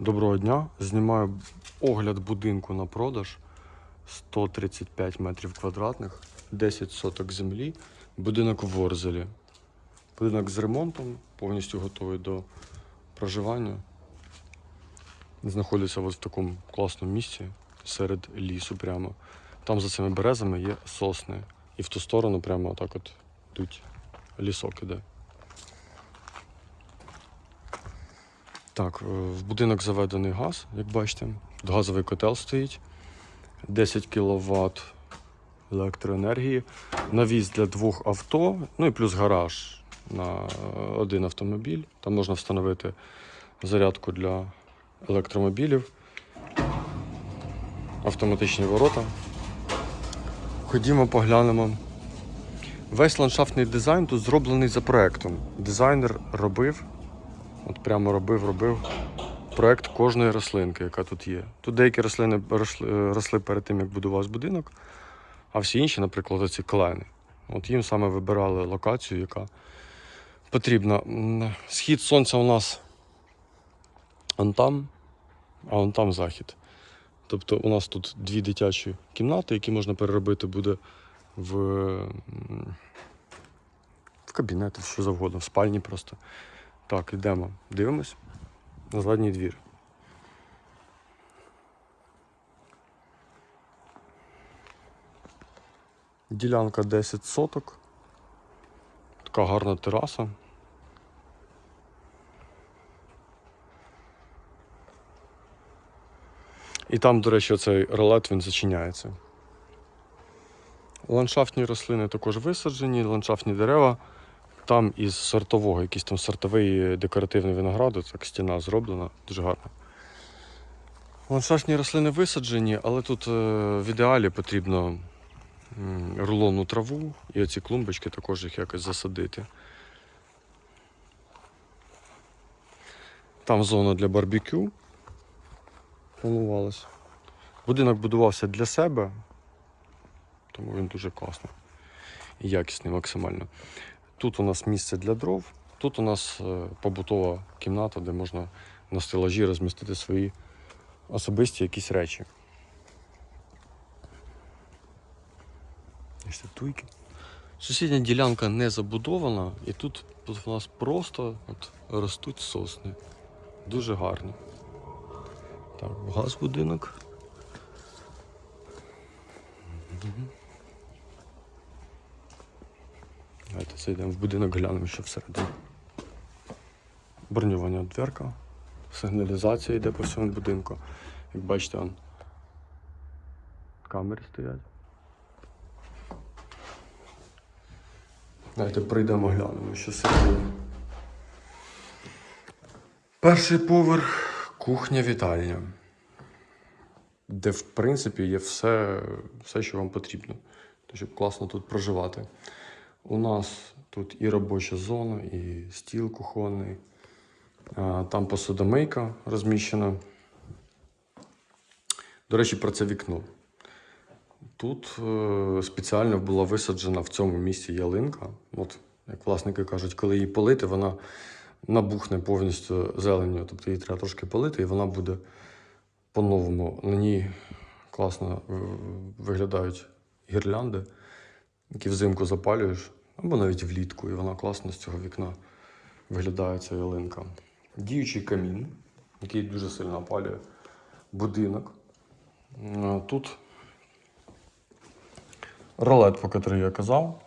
Доброго дня. Знімаю огляд будинку на продаж 135 метрів квадратних, 10 соток землі, будинок в Ворзелі. Будинок з ремонтом, повністю готовий до проживання. Знаходиться ось в такому класному місці серед лісу прямо. Там за цими березами є сосни. І в ту сторону прямо отак от йдуть лісок іде. Так, е, в будинок заведений газ, як бачите. Газовий котел стоїть. 10 кВт електроенергії. Навіс для двох авто, ну і плюс гараж на е, один автомобіль. Там можна встановити зарядку для електромобілів. Автоматичні ворота. Ходімо, поглянемо. Весь ландшафтний дизайн тут зроблений за проектом. Дизайнер робив От прямо робив, робив проект кожної рослинки, яка тут є. Тут деякі рослини росли, перед тим, як будувався будинок, а всі інші, наприклад, оці клени. От їм саме вибирали локацію, яка потрібна. Схід сонця у нас он там, а он там захід. Тобто у нас тут дві дитячі кімнати, які можна переробити буде в, в кабінети, що завгодно, в спальні просто. Так, йдемо. Дивимось на задній двір. Ділянка 10 соток. Така гарна тераса. І там, до речі, цей ролет він зачиняється. Ландшафтні рослини також висаджені, ландшафтні дерева. Там із сортового, якийсь там сортовий декоративний виноград, так стіна зроблена, дуже гарно. Ландшафтні рослини висаджені, але тут е, в ідеалі потрібно рулонну траву і оці клумбочки також їх якось засадити. Там зона для барбекю планувалась. Будинок будувався для себе, тому він дуже класний і якісний максимально. Тут у нас місце для дров, тут у нас е, побутова кімната, де можна на стелажі розмістити свої особисті якісь речі. Ось туйки. Сусідня ділянка не забудована, і тут, у нас просто от, ростуть сосни. Дуже гарно. Так, газ будинок. Мгм. Давайте зайдемо в будинок, глянемо, що всередині. Броньована дверка, сигналізація йде по всьому будинку. Як бачите, он, камери стоять. Давайте прийдемо глянемо, що всередині. Перший поверх кухня вітальня, де в принципі є все, все, що вам потрібно, щоб класно тут проживати. У нас тут і робоча зона, і стіл кухонний. Там посудомийка розміщена. До речі, про це вікно. Тут е, спеціально була висаджена в цьому місці ялинка. От, як власники кажуть, коли її полити, вона набухне повністю зеленню. Тобто її треба трошки полити, і вона буде по-новому. На ній класно е, виглядають гірлянди які взимку запалюєш, або навіть влітку, і вона класно з цього вікна виглядає ця ялинка. Діючий камін, який дуже сильно опалює будинок. Тут ролет, про який я казав.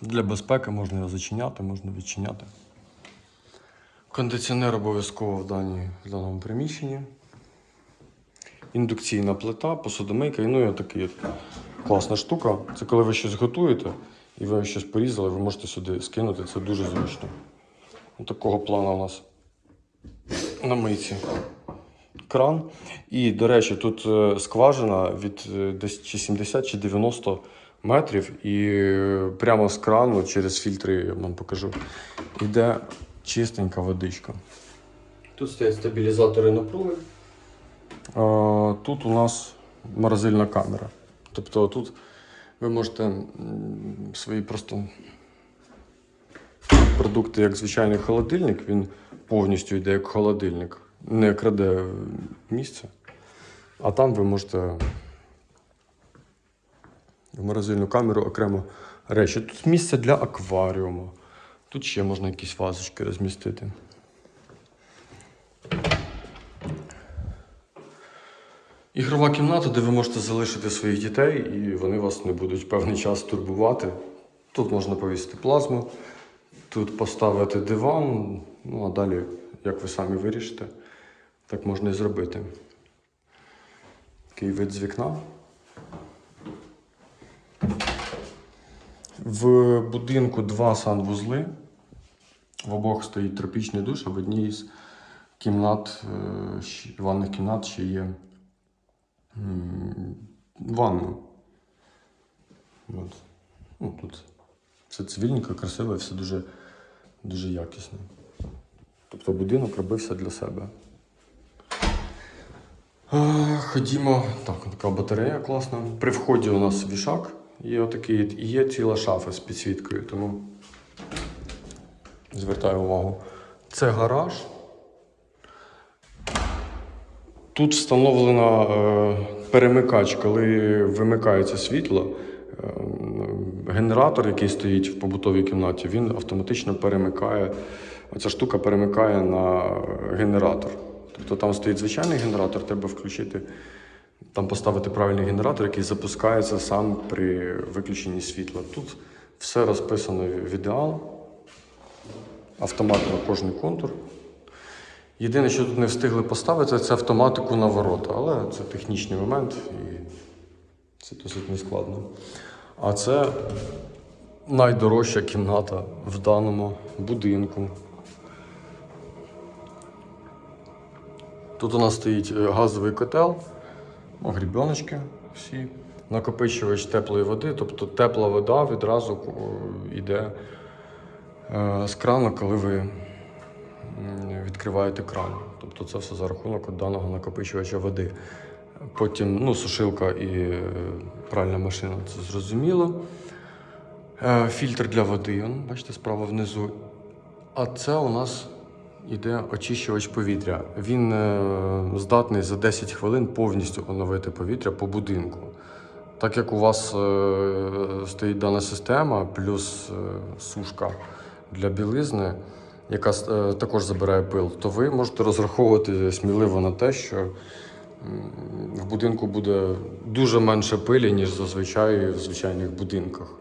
Для безпеки можна його зачиняти, можна відчиняти. Кондиціонер обов'язково в, в даному приміщенні. Індукційна плита, посудомийка, ну і такий от класна штука. Це коли ви щось готуєте і ви щось порізали, ви можете сюди скинути. Це дуже зручно. Ось такого плану у нас на мийці. Кран. І, до речі, тут е, скважина від е, десь чи 70 чи 90 метрів, і е, прямо з крану через фільтри, я вам покажу, йде чистенька водичка. Тут стоять стабілізатори напруги. Тут у нас морозильна камера. Тобто тут ви можете свої просто продукти, як звичайний холодильник, він повністю йде як холодильник. Не краде місце. А там ви можете в морозильну камеру окремо речі. Тут місце для акваріуму. Тут ще можна якісь вазочки розмістити. Ігрова кімната, де ви можете залишити своїх дітей, і вони вас не будуть певний час турбувати. Тут можна повісити плазму, тут поставити диван, ну а далі, як ви самі вирішите, так можна і зробити. Такий вид з вікна. В будинку два санвузли. В обох стоїть тропічний душ, а в одній з кімнат, е, ванних кімнат ще є м, ванна. От. Ну, тут все цивільненько, красиво, все дуже, дуже якісно. Тобто будинок робився для себе. Ходімо. Так, така батарея класна. При вході у нас вішак є отакий, і є ціла шафа з підсвіткою, тому звертаю увагу. Це гараж. Тут встановлена е, перемикач, коли вимикається світло. е, Генератор, який стоїть в побутовій кімнаті, він автоматично перемикає. Ця штука перемикає на генератор. Тобто там стоїть звичайний генератор, треба включити, там поставити правильний генератор, який запускається сам при виключенні світла. Тут все розписано в ідеал, автомат на кожний контур. Єдине, що тут не встигли поставити, це автоматику на ворота, але це технічний момент і це досить нескладно. А це найдорожча кімната в даному будинку. Тут у нас стоїть е, газовий котел, грібеночки всі, накопичувач теплої води, тобто тепла вода відразу е, йде е, з крану, коли ви відкриваєте кран. Тобто це все за рахунок даного накопичувача води. Потім ну, сушилка і е, пральна машина, це зрозуміло. Е, Фільтр для води, бачите, справа внизу. А це у нас іде очищувач повітря. Він е, здатний за 10 хвилин повністю оновити повітря по будинку. Так як у вас стоїть дана система, плюс сушка для білизни, яка е, також забирає пил, то ви можете розраховувати сміливо на те, що в будинку буде дуже менше пилі, ніж зазвичай в звичайних будинках.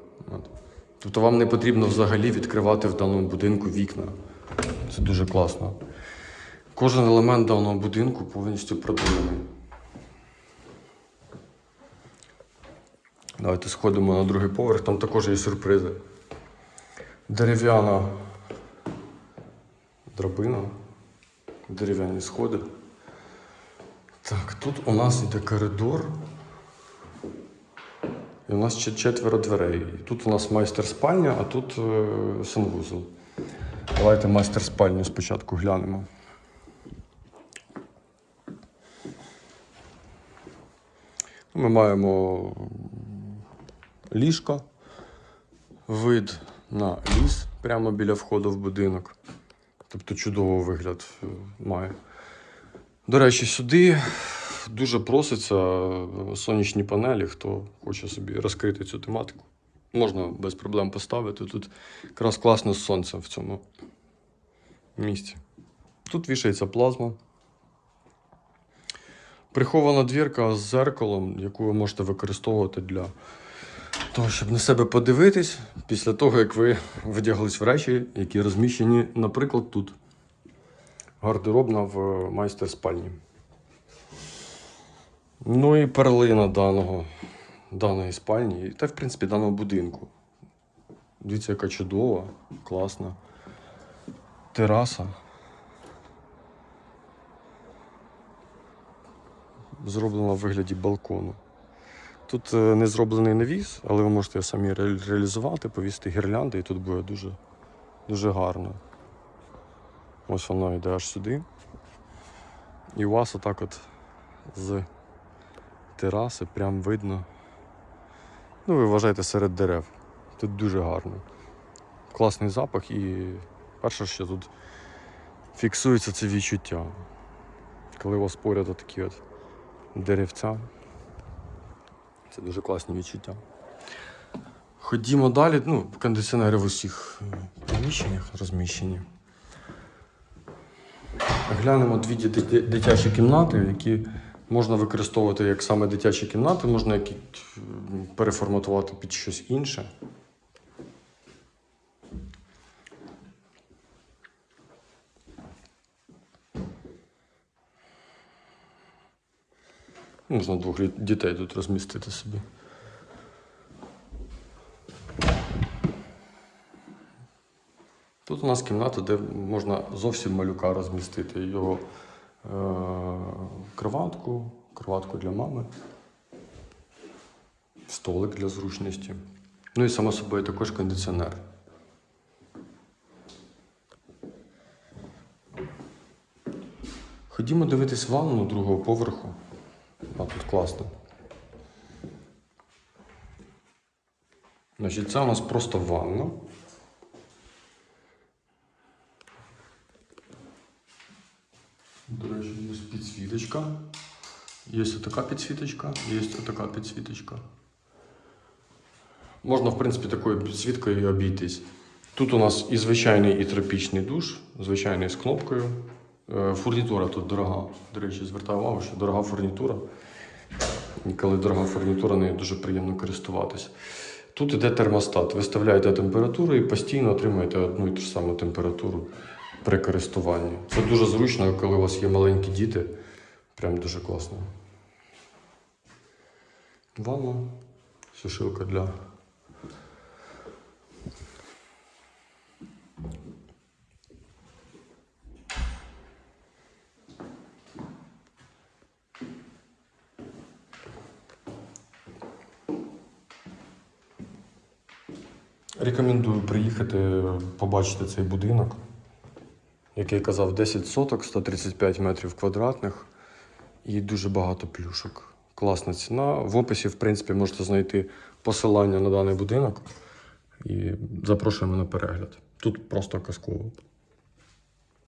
Тобто вам не потрібно взагалі відкривати в даному будинку вікна. Це дуже класно. Кожен елемент даного будинку повністю продуманий. Давайте сходимо на другий поверх, там також є сюрпризи. Дерев'яна драбина, дерев'яні сходи. Так, тут у нас йде коридор. І у нас ще четверо дверей. Тут у нас майстер спальня, а тут е, санвузол. Давайте майстер спальню спочатку глянемо. Ми маємо ліжко, вид на ліс прямо біля входу в будинок. Тобто чудовий вигляд е, має. До речі, сюди дуже проситься сонячні панелі, хто хоче собі розкрити цю тематику. Можна без проблем поставити. Тут якраз класно з сонцем в цьому місці. Тут вішається плазма. Прихована двірка з зеркалом, яку ви можете використовувати для того, щоб на себе подивитись після того, як ви вдяглись в речі, які розміщені, наприклад, тут. Гардеробна в майстер спальні. Ну і перлина даного, даної спальні, та в принципі даного будинку. Дивіться, яка чудова, класна. Тераса. Зроблена в вигляді балкону. Тут е, не зроблений навіс, але ви можете самі ре- реалізувати, повісити гірлянди, і тут буде дуже, дуже гарно. Ось воно йде аж сюди. І у вас отак от з тераси прям видно. Ну, ви вважаєте серед дерев. Тут дуже гарно. Класний запах і перше, що тут фіксується це відчуття. Коли у вас поряд такі от деревця. Це дуже класні відчуття. Ходімо далі. Ну, кондиціонери в усіх е, приміщеннях розміщені. Глянемо дві дитячі кімнати, які можна використовувати як саме дитячі кімнати, можна які переформатувати під щось інше. Можна двох дітей тут розмістити собі. Тут у нас кімната, де можна зовсім малюка розмістити. Його е- кроватку, кроватку для мами, столик для зручності. Ну і само собою також кондиціонер. Ходімо дивитись ванну другого поверху. А тут класно. Значить, це у нас просто ванна. До речі, є підсвіточка. Є така підсвіточка, є така підсвіточка. Можна, в принципі, такою підсвіткою і обійтись. Тут у нас і звичайний, і тропічний душ, звичайний з кнопкою. Е, Фурнітура тут дорога. До речі, звертаю увагу, що дорога фурнітура. І коли дорога фурнітура, нею дуже приємно користуватись. Тут іде термостат. Виставляєте температуру і постійно отримуєте одну і ту ж саму температуру при користуванні. Це дуже зручно, коли у вас є маленькі діти. Прям дуже класно. Ванна, сушилка для. Рекомендую приїхати, побачити цей будинок, який казав 10 соток, 135 метрів квадратних і дуже багато плюшок. Класна ціна. В описі, в принципі, можете знайти посилання на даний будинок і запрошуємо на перегляд. Тут просто казково.